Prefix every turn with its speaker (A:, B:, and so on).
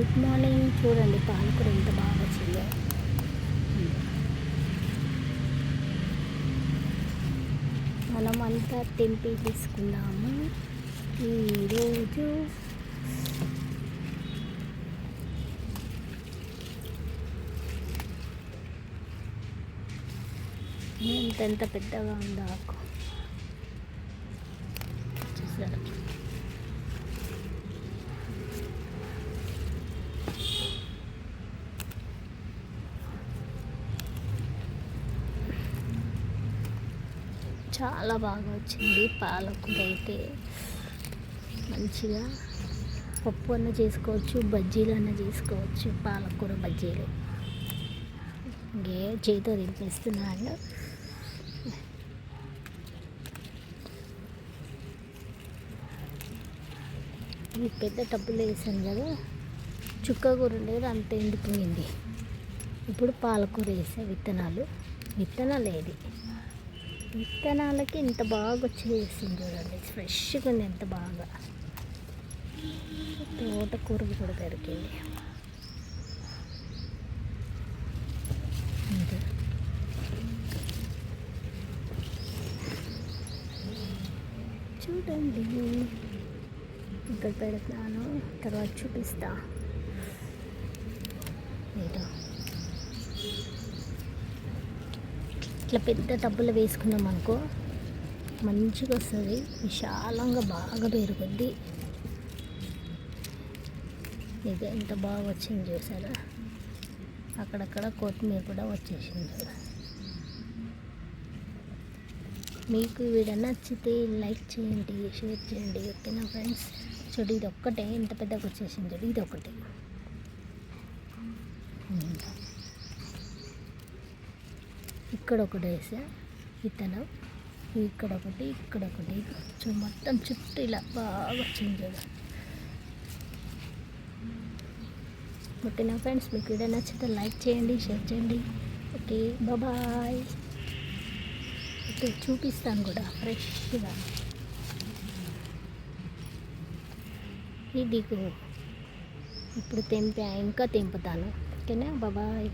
A: Good morning. చూడండి పాలకూర ఎంత బాగా వచ్చిందో. మనం అంతా తెంపి తీసుకున్నాము ఈరోజు ఎంత ఎంత పెద్దగా ఉందాకు ఆకు చూసారు చాలా బాగా వచ్చింది పాలకూర అయితే. మంచిగా పప్పు అన్న చేసుకోవచ్చు బజ్జీలు అన్న చేసుకోవచ్చు పాలకూర బజ్జీలు. ఇంకే చేతితో తినిపిస్తున్నాను ఈ పెద్ద టబ్బులు వేసాను కదా. చుక్క కూర ఉండేది అంత ఎండిపోయింది. ఇప్పుడు పాలకూర వేసా విత్తనాలు. విత్తనాలు ఏది? విత్తనాలకి ఇంత బాగా వచ్చేసింది చూడండి. ఫ్రెష్గా ఉంది ఎంత బాగా. తోటకూర కూడా దొరికింది. చూడండి. ఇక్కడ పెడతాను తర్వాత చూపిస్తా. ఏదో ఇట్లా పెద్ద టబ్బులు వేసుకున్నాం అనుకో మంచిగా వస్తుంది. విశాలంగా బాగా పెరుగుద్ది ఇది ఎంత బాగా వచ్చింది చూసారా? అక్కడక్కడ కొత్తిమీర కూడా వచ్చేసింది మీకు వీడ వీడియో నచ్చితే లైక్ చేయండి షేర్ చేయండి. ఓకేనా ఫ్రెండ్స్? చూడు ఇది ఒక్కటే ఎంత పెద్దగా వచ్చేసింది చూడు ఇది ఒకటే ఇక్కడ ఒకటి వేసా విత్తనం ఇక్కడ ఒకటి ఇక్కడ ఒకటి చూ మొత్తం చుట్టూ ఇలా బాగా వచ్చింది ఓకే నా ఫ్రెండ్స్ మీకు వీడియో నచ్చితే లైక్ చేయండి షేర్ చేయండి. ఓకే బాబాయ్ ఓకే చూపిస్తాను కూడా ఫ్రెష్గా. ఇది ఇప్పుడు తెంపా ఇంకా తెంపుతాను. ఓకేనా? బాబాయ్